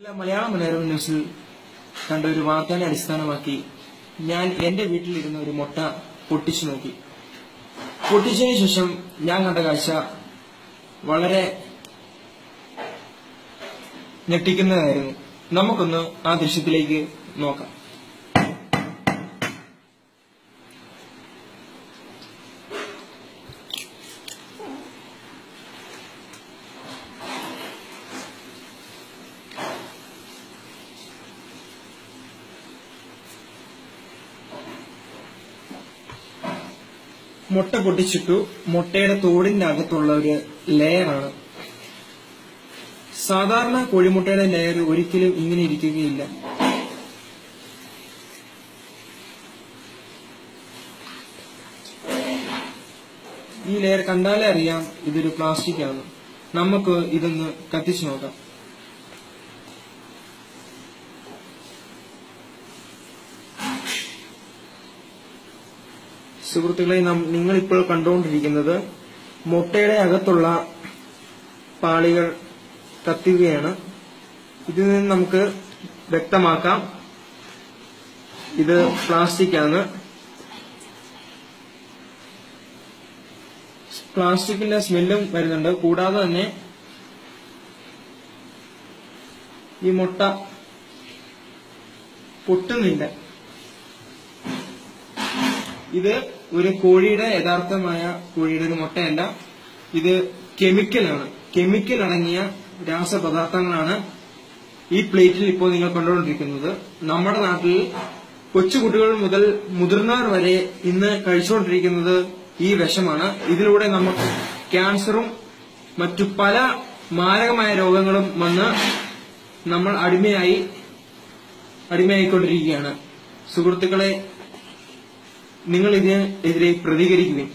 മലയാള മനോരമ ന്യൂസിൽ കണ്ട ഒരു വാർത്തനെ അടിസ്ഥാനമാക്കി ഞാൻ എന്റെ വീട്ടിലിരുന്ന ഒരു മുട്ട പൊട്ടിച്ചു നോക്കി. പൊട്ടിച്ചതിന് ശേഷം ഞാൻ കണ്ട കാഴ്ച വളരെ ഞെട്ടിക്കുന്നതായിരുന്നു. നമുക്കൊന്ന് ആ ദൃശ്യത്തിലേക്ക് നോക്കാം. മുട്ട പൊട്ടിച്ചിട്ടു. മുട്ടയുടെ തോടിന്റെ അകത്തുള്ള ഒരു ലെയറാണ് സാധാരണ കോഴിമുട്ടയുടെ ലെയർ ഒരിക്കലും ഇങ്ങനെ ഇരിക്കുകയില്ല. ഈ ലെയർ കണ്ടാലേ അറിയാം ഇതൊരു പ്ലാസ്റ്റിക് ആണ്. നമുക്ക് ഇതൊന്ന് കത്തിച്ചു നോക്കാം. സുഹൃത്തുക്കളെ നിങ്ങൾ ഇപ്പോൾ കണ്ടുകൊണ്ടിരിക്കുന്നത് മുട്ടയുടെ അകത്തുള്ള പാളികൾ കത്തുകയാണ് ഇതിൽ നിന്ന് നമുക്ക് വ്യക്തമാക്കാം. ഇത് പ്ലാസ്റ്റിക് ആണ് പ്ലാസ്റ്റിക്കിന്റെ സ്മെല്ലും വരുന്നുണ്ട്. കൂടാതെ തന്നെ ഈ മുട്ട പൊട്ടുന്നില്ല. ഇത് ഒരു കോഴിയുടെ യഥാർത്ഥമായ കോഴിയുടെ ഒരു മുട്ടയല്ല. ഇത് കെമിക്കലാണ് കെമിക്കൽ അടങ്ങിയ രാസപദാർത്ഥങ്ങളാണ് ഈ പ്ലേറ്റിൽ ഇപ്പോൾ നിങ്ങൾ കണ്ടുകൊണ്ടിരിക്കുന്നത്. നമ്മുടെ നാട്ടിൽ കൊച്ചുകുട്ടികൾ മുതൽ മുതിർന്നവർ വരെ ഇന്ന് കഴിച്ചുകൊണ്ടിരിക്കുന്നത് ഈ വിഷമാണ്. ഇതിലൂടെ നമുക്ക് ക്യാൻസറും മറ്റു പല മാരകമായ രോഗങ്ങളും വന്ന് നമ്മൾ അടിമയായി അടിമയായിക്കൊണ്ടിരിക്കുകയാണ്. സുഹൃത്തുക്കളെ നിങ്ങൾ ഇതിനെതിരെ പ്രതികരിക്കുവിൻ